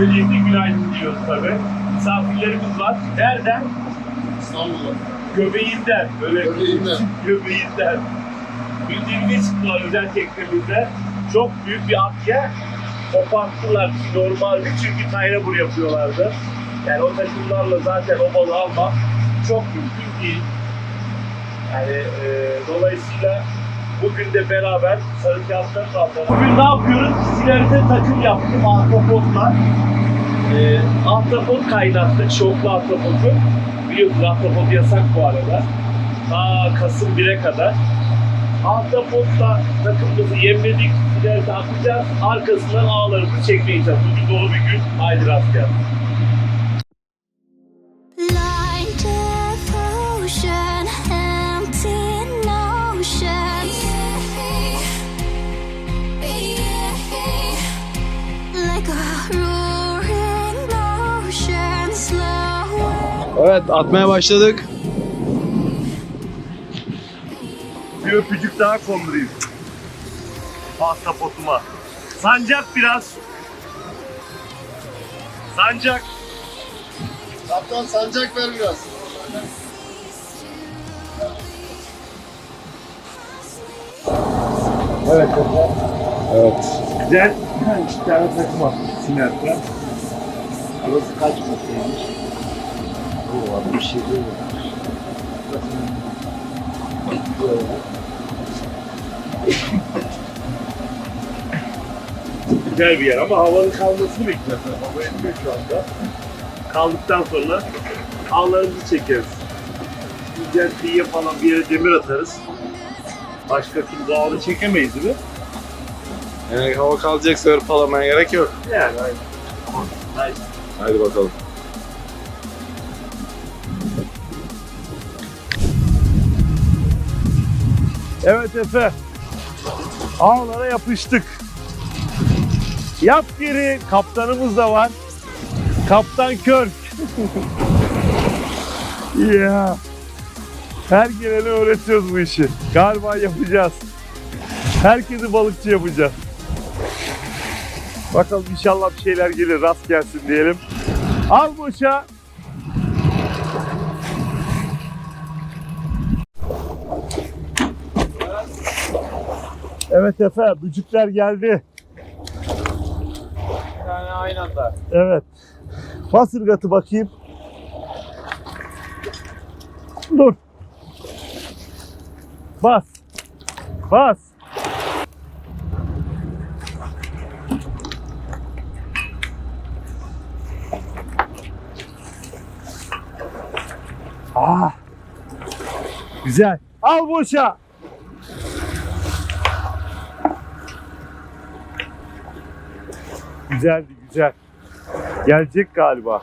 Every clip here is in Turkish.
Öncelikle günaydın diyoruz tabii. Misafirlerimiz var. Nereden? İstanbul'da. Göbeğinden. Böyle Göbeğinden. göbeğinden. Bildiğimiz çıktılar özel teknemizde. Çok büyük bir akya koparttılar. Normalde çünkü tayrabur yapıyorlardı. Yani o takımlarla zaten o balığı almak çok mümkün değil. Yani e, dolayısıyla bugün de beraber sarı kağıtlar kaldı. Bugün ne yapıyoruz? Silerite takım yaptım ahtapotla. E, ahtapot kaynattık, şoklu ahtapotu. Biliyorsunuz ahtapot yasak bu arada. Ta Kasım 1'e kadar. Ahtapotla takımımızı yemledik, silerite atacağız. Arkasından ağlarımızı çekmeyeceğiz. Bugün dolu bir gün. Haydi rast gelsin. Evet atmaya başladık. Bir öpücük daha kondurayım. Ahtapotuma. Sancak biraz. Sancak. Kaptan sancak ver biraz. Evet. Evet. Güzel. Bir tane takım attı. Siner'de. Burası kaç metreymiş? 67. Güzel bir yer ama havanın kalmasını bekliyoruz. Hava etmiyor şu anda. Kaldıktan sonra ağlarımızı çekeriz. Güzel kıyıya falan bir yere demir atarız. Başka türlü ağını çekemeyiz değil mi? Yani hava kalacaksa hırpalamaya gerek yok. Yani aynen. Haydi. Hadi bakalım. Evet Efe. Ağlara yapıştık. Yap geri. Kaptanımız da var. Kaptan Körk. ya. Her gelene öğretiyoruz bu işi. Galiba yapacağız. Herkesi balıkçı yapacağız. Bakalım inşallah bir şeyler gelir. Rast gelsin diyelim. Al boşa. Evet Efe, bücükler geldi. Bir tane aynı anda. Evet. Bas ırgatı bakayım. Dur. Bas. Bas. Ah. Güzel. Al boşa. Güzeldi güzel. Gelecek galiba.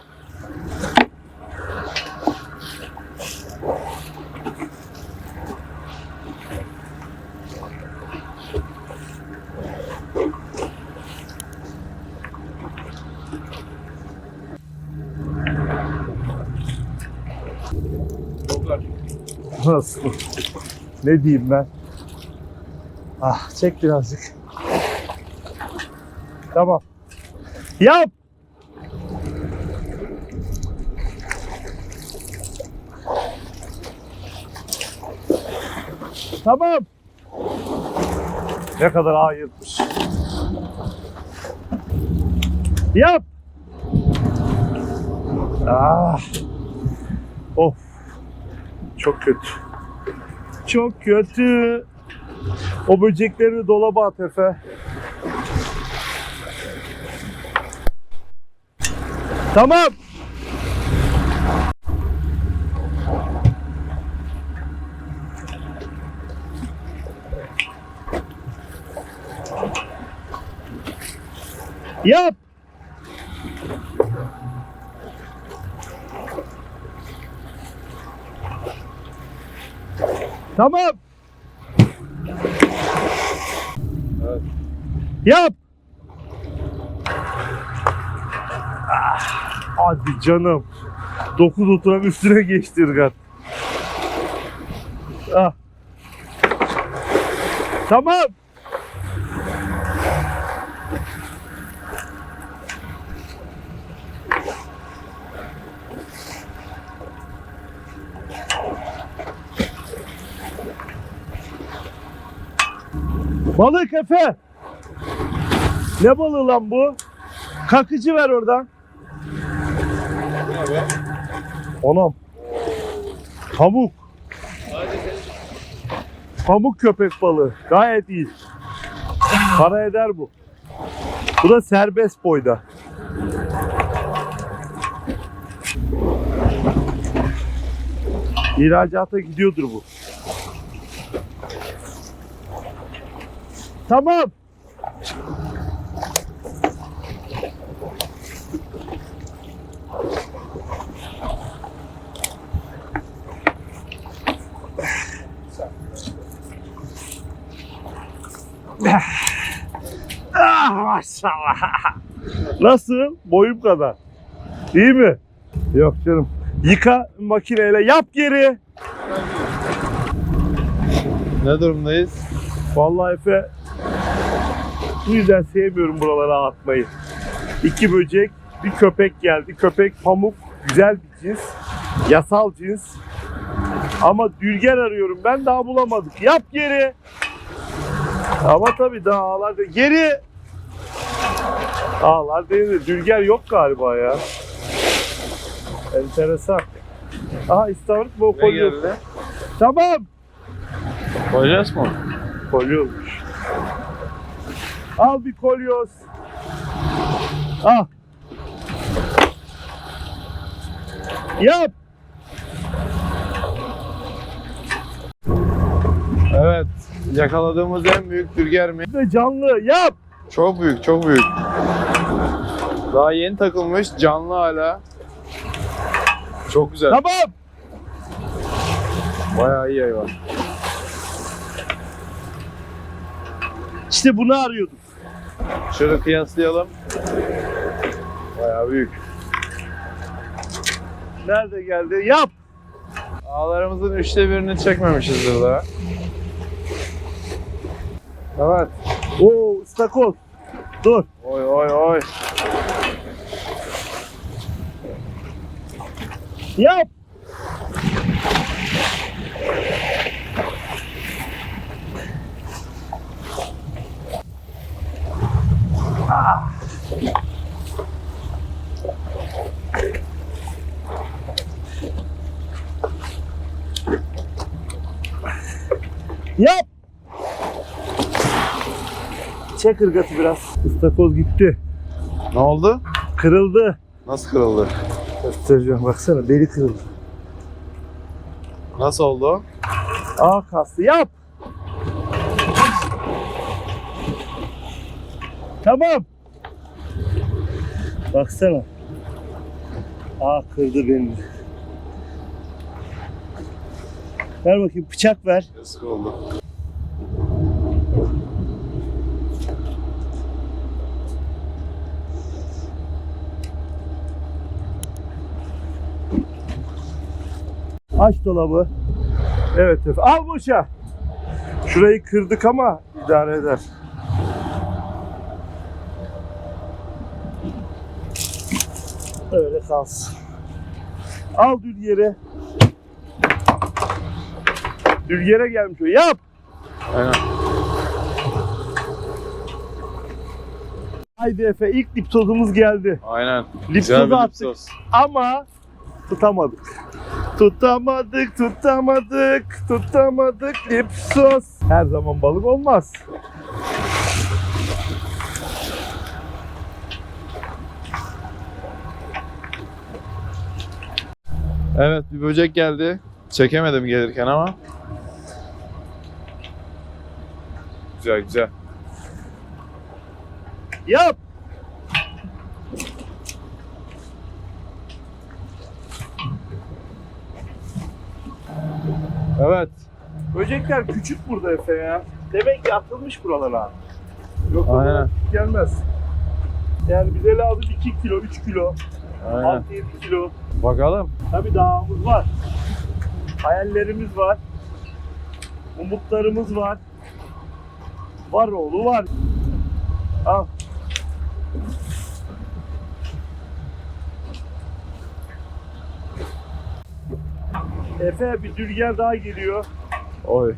Nasıl? Ne diyeyim ben? Ah çek birazcık. Tamam. Yap. Tamam. Ne kadar ayırmış. Yap. Ah. Of. Çok kötü. Çok kötü. O böcekleri dolaba at Efe. Tamam. Yap. Tamam. Yap. Ah, hadi canım. 9 oturan üstüne geçti Irgat. Ah. Tamam. Balık Efe. Ne balığı lan bu? Kakıcı ver oradan. Anam. Pamuk. Pamuk köpek balığı. Gayet iyi. Para eder bu. Bu da serbest boyda. İhracata gidiyordur bu. Tamam. Maşallah. Nasıl? Boyum kadar. İyi mi? Yok canım. Yıka makineyle yap geri. Ne durumdayız? Vallahi Efe bu yüzden sevmiyorum buralara atmayı. İki böcek, bir köpek geldi. Köpek pamuk, güzel bir cins. Yasal cins. Ama dülger arıyorum ben daha bulamadık. Yap geri. Ama tabii daha ağlar Geri. Ağlar değil Dülger yok galiba ya. Enteresan. Aha istavrit bu geldi? Tamam. Koyacağız mı? Kolyoz. Al bir kolyoz. Al. Yap. Evet. Yakaladığımız en büyük dülger mi? Canlı yap. Çok büyük, çok büyük. Daha yeni takılmış, canlı hala. Çok güzel. Tamam. Bayağı iyi hayvan. İşte bunu arıyordum. Şöyle kıyaslayalım. Bayağı büyük. Nerede geldi? Yap. Ağlarımızın üçte birini çekmemişizdir daha. Evet. Oo Dur. Oy oy oy. Yap. Ah. Yap. Çek ırgatı biraz. Istakoz gitti. Ne oldu? Kırıldı. Nasıl kırıldı? Göstereceğim baksana beli kırıldı. Nasıl oldu? Aa kastı yap. Tamam. Baksana. Aa kırdı beni. Ver bakayım bıçak ver. Yazık oldu. Aç dolabı. Evet efendim. Al boşa. Şurayı kırdık ama idare eder. Öyle kalsın. Al dülgeri. Dülgere gelmiş o. Yap. Aynen. Haydi Efe ilk diptozumuz geldi. Aynen. Lipsoz'u attık. Ama tutamadık. Tutamadık, tutamadık, tutamadık dipsos. Her zaman balık olmaz. Evet bir böcek geldi. Çekemedim gelirken ama. Güzel güzel. Yap. Evet. Böcekler küçük burada Efe ya. Demek ki atılmış buralara. Yok Aynen. gelmez. Yani bize lazım 2 kilo, 3 kilo, Aynen. 6-7 kilo. Bakalım. Tabii dağımız var. Hayallerimiz var. Umutlarımız var. Var oğlu var. Al. Efe bir dülger daha geliyor. Oy.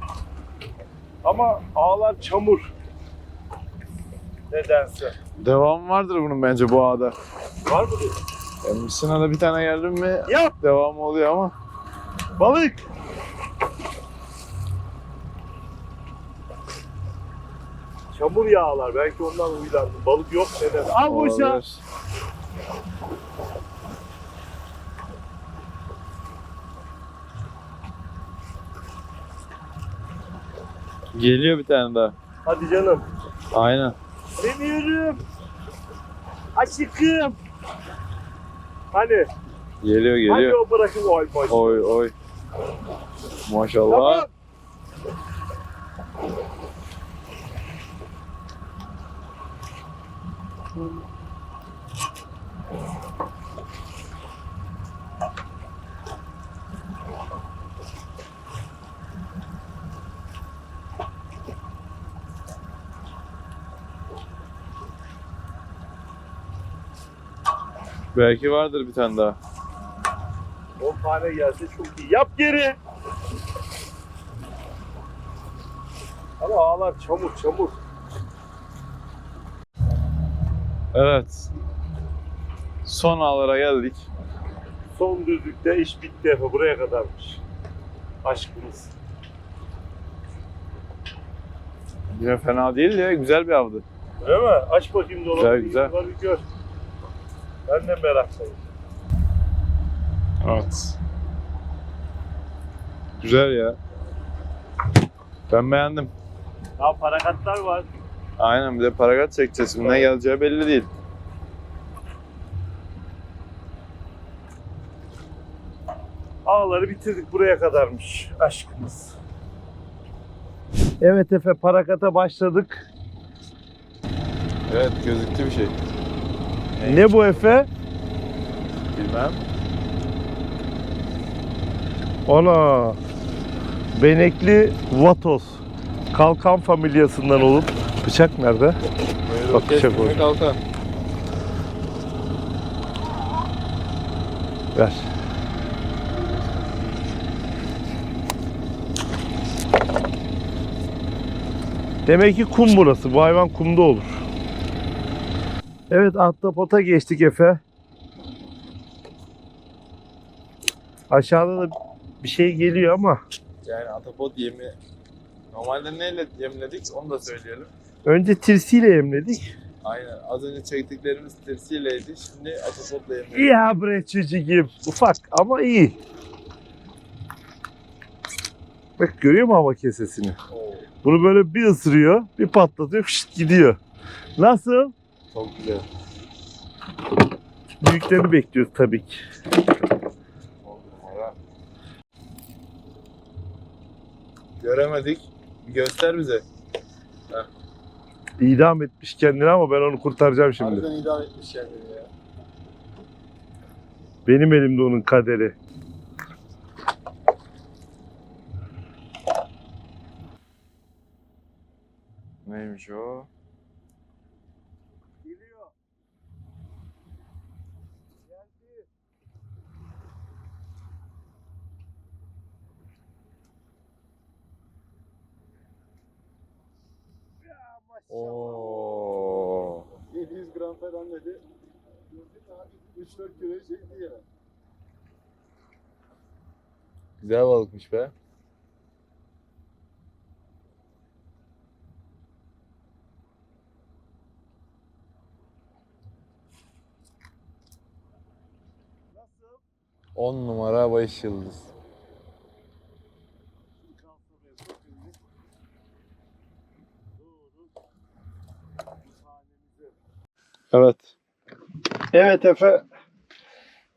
Ama ağlar çamur. Nedense. Devam vardır bunun bence bu ağda. Var mı diyor? Yani Mısır'a da bir tane geldim mi Yap devam oluyor ama. balık. Çamur yağlar. Belki ondan huylandım. Balık yok neden? Al. Olabilir. Geliyor bir tane daha. Hadi canım. Aynen. Seviyorum. Aşıkım. Hani? Geliyor Hadi geliyor. o bırakın oy boy. Oy oy. Maşallah. Tamam. Belki vardır bir tane daha. 10 tane gelse çok iyi. Yap geri. Ama ağlar çamur çamur. Evet. Son ağlara geldik. Son düzlükte iş bitti Efe. Buraya kadarmış. Aşkımız. Yine fena değil ya. Güzel bir avdı. Değil mi? Aç bakayım dolabı. Güzel, güzel. Bir gör. Ben de meraklıyım. Evet. Güzel ya. Ben beğendim. Daha parakatlar var. Aynen bir de paragat çekeceğiz. Şimdi ne geleceği belli değil. Ağları bitirdik buraya kadarmış aşkımız. Evet Efe parakata başladık. Evet gözüktü bir şey. Ne bu Efe? Bilmem. Ana. Benekli vatos. Kalkan familyasından olup bıçak nerede? Böyle Bak, bıçak oldu. kalkan. Ver. Demek ki kum burası. Bu hayvan kumda olur. Evet ahtapota geçtik Efe. Aşağıda da bir şey geliyor ama Yani atapot yemi. Normalde neyle yemledik onu da söyleyelim. önce tirsiyle yemledik. Aynen. Az önce çektiklerimiz tirsileydi. Şimdi atapotla yemledik. Ya bre çocuğum. Ufak ama iyi. Bak görüyor musun hava kesesini? Oo, Bunu böyle bir ısırıyor, bir patlatıyor, şşt gidiyor. Nasıl? Çok güzel. Büyüklerini bekliyoruz tabii ki. Göremedik. Bir göster bize. İdam etmiş kendini ama ben onu kurtaracağım şimdi. Harbiden idare etmiş kendini ya. Benim elimde onun kaderi. Neymiş o? Geliyor. Geldi. Ya maşallah. Oo. 700 gram falan dedi. Gördün mü abi 3-4 kilo çekti ya. Güzel balıkmış be. Nasıl? 10 numara baş yıldız. Evet. Evet Efe.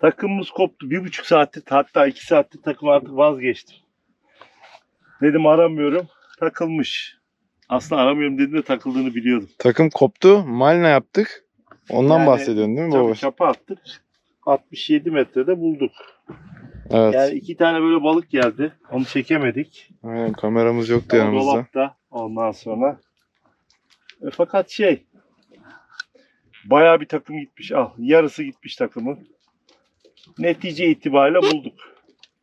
Takımımız koptu. Bir buçuk saattir hatta iki saattir takım artık vazgeçtim. Dedim aramıyorum. Takılmış. Aslında aramıyorum dediğimde takıldığını biliyordum. Takım koptu. Malina yaptık. Ondan Yani bahsediyorsun değil mi baba? çapa attık. 67 metrede bulduk. Evet. Yani iki tane böyle balık geldi. Onu çekemedik. Aynen kameramız yoktu O yanımızda. dolapta ondan sonra. E, fakat şey bayağı bir takım gitmiş. Al yarısı gitmiş takımın. Netice itibariyle bulduk.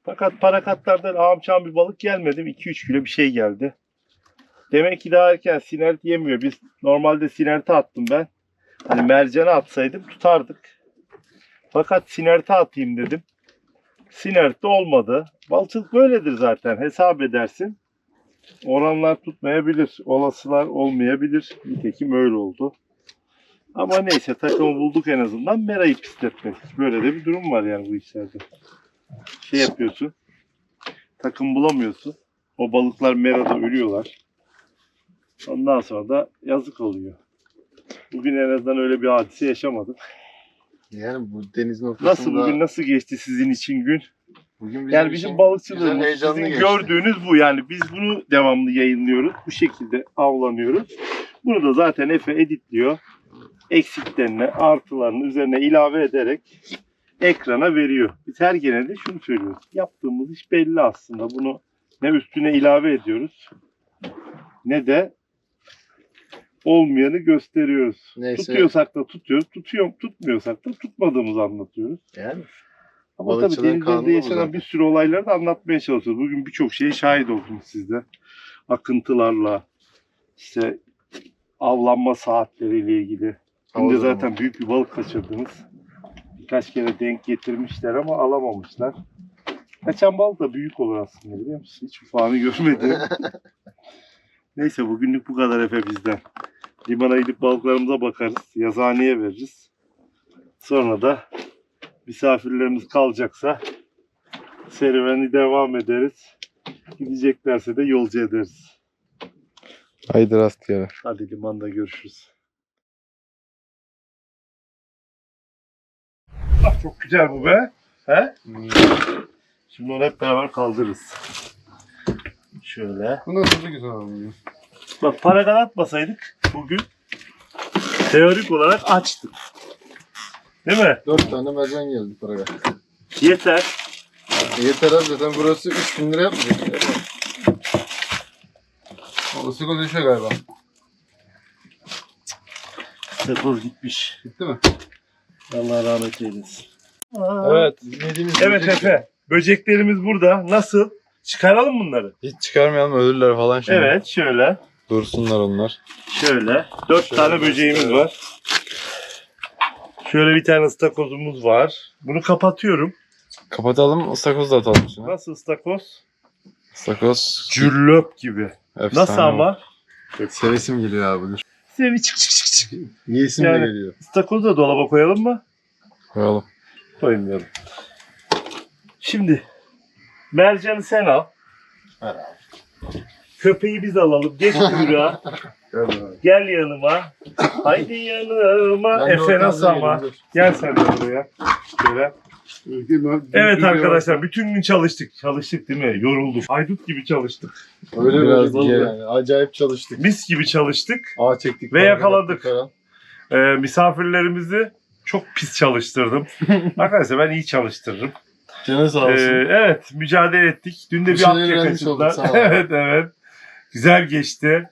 Fakat parakatlardan ağamçağım bir balık gelmedi. 2-3 kilo bir şey geldi. Demek ki daha erken sinert yemiyor. Biz normalde sinerte attım ben. Hani mercana atsaydım tutardık. Fakat sinerte atayım dedim. Sinert de olmadı. Balçılık böyledir zaten. Hesap edersin. Oranlar tutmayabilir. Olasılar olmayabilir. Nitekim öyle oldu. Ama neyse takımı bulduk en azından. Merayı pisletmedik. Böyle de bir durum var yani bu işlerde. Şey yapıyorsun. Takım bulamıyorsun. O balıklar merada ölüyorlar. Ondan sonra da yazık oluyor. Bugün en azından öyle bir hadise yaşamadık. Yani bu denizin ortasında... Nasıl bugün nasıl geçti sizin için gün? Bugün bizim Yani bizim balıkçılığımız sizin geçti. gördüğünüz bu. Yani biz bunu devamlı yayınlıyoruz. Bu şekilde avlanıyoruz. Bunu da zaten Efe editliyor. Eksiklerini, artılarını üzerine ilave ederek ekrana veriyor. Biz her gene de şunu söylüyoruz. Yaptığımız iş belli aslında. Bunu ne üstüne ilave ediyoruz ne de olmayanı gösteriyoruz. Neyse. Tutuyorsak da tutuyoruz. Tutuyor, tutmuyorsak da tutmadığımızı anlatıyoruz. Yani. Ama tabii denizlerde yaşanan zaten. bir sürü olayları da anlatmaya çalışıyoruz. Bugün birçok şeye şahit oldunuz siz de. Akıntılarla, işte avlanma saatleriyle ilgili. Şimdi zaten büyük bir balık kaçırdınız. Birkaç kere denk getirmişler ama alamamışlar. Kaçan balık da büyük olur aslında biliyor musun? Hiç ufağını görmedim. Neyse bugünlük bu kadar Efe bizden. Limana gidip balıklarımıza bakarız. Yazıhaneye veririz. Sonra da misafirlerimiz kalacaksa serüveni devam ederiz. Gideceklerse de yolcu ederiz. Haydi rastgele. Hadi limanda görüşürüz. Çok güzel bu be. He? Şimdi onu hep beraber kaldırırız. Şöyle. Bu nasıl bir güzel olmuyor? Bak para kanatmasaydık bugün teorik olarak açtık. Değil mi? Dört tane mercan geldi paraya. Yeter. E yeter abi zaten burası 3000 lira yapmayacak. Orası gol düşüyor galiba. Sıfır gitmiş. Bitti mi? Allah rahmet eylesin. Evet. Evet böcek- Efe. Böceklerimiz burada. Nasıl? Çıkaralım bunları. Hiç çıkarmayalım ölürler falan şimdi. Evet şöyle. Dursunlar onlar. Şöyle. Dört Şöyle tane böceğimiz gösterelim. var. Şöyle bir tane ıstakozumuz var. Bunu kapatıyorum. Kapatalım ıstakoz da atalım içine. Nasıl ıstakoz? Istakoz. Cürlop gibi. efsane Nasıl ama? Sevesim geliyor abi bugün. Sevi çık çık çık çık. Yiyesim Yani- de geliyor. Istakozu da dolaba koyalım mı? Koyalım. Koymayalım. Şimdi mercanı sen al. Ver Köpeği biz alalım. Geç kuyruğa. Gel yanıma. Haydi yanıma. Efe nasıl ama? Gel sen de buraya. Şöyle. Evet arkadaşlar bütün gün çalıştık. Çalıştık değil mi? Yorulduk. Haydut gibi çalıştık. Öyle Biraz geri. yani. Acayip çalıştık. Mis gibi çalıştık. Ağ çektik. Ve yakaladık. Ee, misafirlerimizi çok pis çalıştırdım. Arkadaşlar ben iyi çalıştırırım. Canı sağ Ee, olsun. evet mücadele ettik. Dün de Bir bir olduk, kaçırdılar. evet evet. Güzel geçti.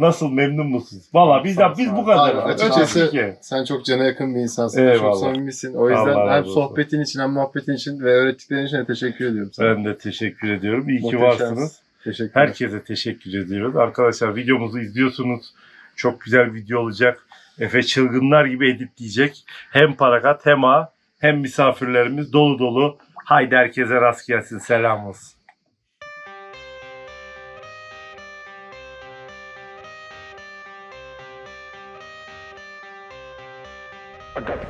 Nasıl memnun musunuz? Valla biz, ol, biz bu kadar. Abi, açıkçası- ki. Sen çok cana yakın bir insansın. Eyvallah. Çok samimisin. O yüzden Allah hem razı olsun. sohbetin için hem muhabbetin için ve öğrettiklerin için de teşekkür ediyorum sana. Ben de teşekkür ediyorum. İyi ki Muhteşemsin. varsınız. Teşekkürler. Herkese teşekkür ediyoruz. Arkadaşlar videomuzu izliyorsunuz. Çok güzel video olacak. Efe çılgınlar gibi editleyecek. Hem parakat hem ağ hem misafirlerimiz dolu dolu. Haydi herkese rast gelsin. Selam olsun. a gun.